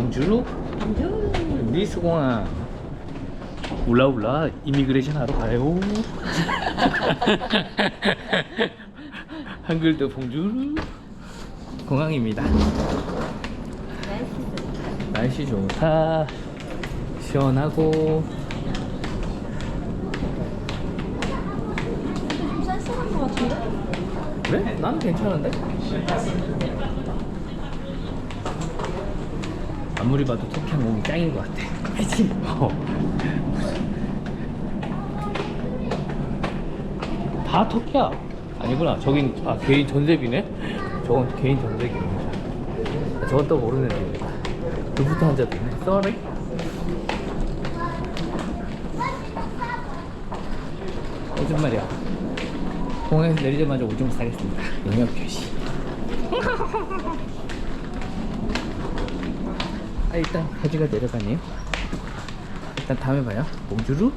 봉주루 니스공항. 울라울라. 이미그레이션 하러 가요. 한글도 봉주루 공항입니다. 날씨 좋다. 시원하고. 좀 쌀쌀한 것 같은데? 그래? 나는 괜찮은데? 아무리 봐도 터키 항공이 짱인 것 같아. 그치? 어. 다 터키야. 아니구나. 저긴 아 개인 전세비네? 저건 개인 전세기네 아, 저건 또 모르는 애들이다 루프트 한자도 있네. 쏘리 오줌 말이야. 공항에서 내리자마자 오줌 싸겠습니다. 영역 표시 아 일단 가지가 내려가네요. 일단 다음에 봐요. 봉주루